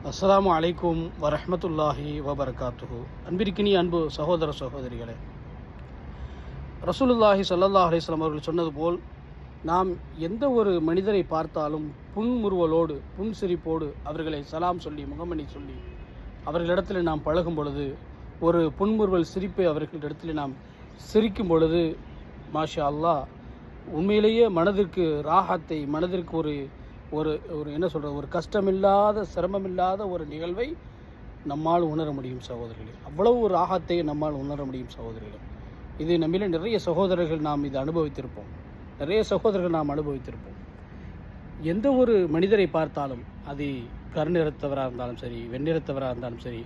அஸ்ஸலாமு அலைக்கும் வரஹமத்துல்லாஹி வபரகாத்துஹு. அன்பிற்கினி அன்பு சகோதர சகோதரிகளே ரசூலுல்லாஹி ஸல்லல்லாஹு அலிஸ்லாம் அவர்கள் சொன்னது போல் நாம் எந்த ஒரு மனிதரை பார்த்தாலும் புன்முறுவலோடு புன்சிரிப்போடு அவர்களை சலாம் சொல்லி முகமணி சொல்லி அவர்களிடத்தில் நாம் பழகும் பொழுது ஒரு புன்முறுவல் சிரிப்பை அவர்களிடத்தில் நாம் சிரிக்கும் பொழுது மாஷா அல்லாஹ் உண்மையிலேயே மனதிற்கு ராகத்தை மனதிற்கு ஒரு ஒரு ஒரு என்ன சொல்கிறது ஒரு கஷ்டமில்லாத சிரமமில்லாத ஒரு நிகழ்வை நம்மால் உணர முடியும் சகோதரர்களே. அவ்வளவு ஒரு ஆகத்தை நம்மால் உணர முடியும் சகோதரர்களே. இது நம்மில நிறைய சகோதரர்கள் நாம் இது அனுபவித்திருப்போம். நிறைய சகோதரர்கள் நாம் அனுபவித்திருப்போம். எந்த ஒரு மனிதரை பார்த்தாலும் அது கருநிறத்தவராக இருந்தாலும் சரி வெண்ணிறத்தவராக இருந்தாலும் சரி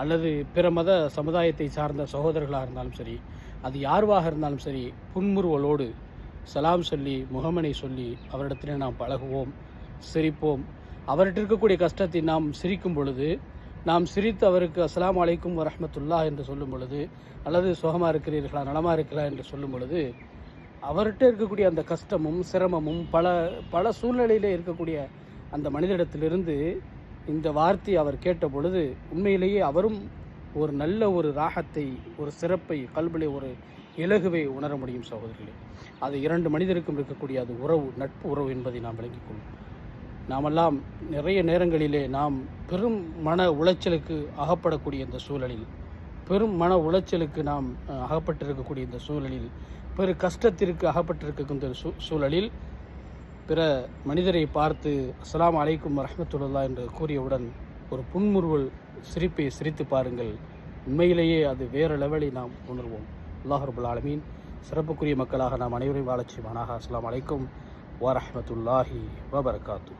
அல்லது பிற மத சமுதாயத்தை சார்ந்த சகோதரர்களாக இருந்தாலும் சரி அது யார்வாக இருந்தாலும் சரி புன்முறுவலோடு சலாம் சொல்லி முகமனை சொல்லி அவரிடத்திலே நாம் பழகுவோம். சிரிப்போம். அவர்கிட்ட இருக்கக்கூடிய கஷ்டத்தை நாம் சிரிக்கும் பொழுது நாம் சிரித்து அவருக்கு அஸ்லாம் அலைக்கும் வரமத்துல்லா என்று சொல்லும் பொழுது அல்லது சுகமாக இருக்கிறீர்களா நலமாக இருக்கிறா என்று சொல்லும் பொழுது அவர்கிட்ட இருக்கக்கூடிய அந்த கஷ்டமும் சிரமமும் பல பல சூழ்நிலையிலே இருக்கக்கூடிய அந்த மனிதனிடத்திலிருந்து இந்த வார்த்தையை அவர் கேட்ட பொழுது உண்மையிலேயே அவரும் ஒரு நல்ல ஒரு ராகத்தை ஒரு சிறப்பை கல்விலே ஒரு இலகுவை உணர முடியும் சகோதரிகளே. அது இரண்டு மனிதருக்கும் இருக்கக்கூடிய அது உறவு நட்பு உறவு என்பதை நாம் விளங்கிக் கொள்வோம். நாமெல்லாம் நிறைய நேரங்களிலே நாம் பெரும் மன உளைச்சலுக்கு அகப்படக்கூடிய இந்த சூழலில் பெரும் மன உளைச்சலுக்கு நாம் அகப்பட்டிருக்கக்கூடிய இந்த சூழலில் பெரு கஷ்டத்திற்கு அகப்பட்டிருக்கின்ற சூ சூழலில் பிற மனிதரை பார்த்து அஸ்லாம் அலைக்கும் ரஹமத்துல்லா என்று கூறியவுடன் ஒரு புன்முறுவல் சிரிப்பை சிரித்து பாருங்கள். உண்மையிலேயே அது வேறு லெவலில் நாம் உணர்வோம். அல்லாஹர்புல் ஆலமீன். சிறப்புக்குரிய மக்களாக நாம் அனைவரையும் வாழச் செய்வானாக. அஸ்லாம் அலைக்கும் வரஹ்மத்துல்லாஹி வபரகாத்து.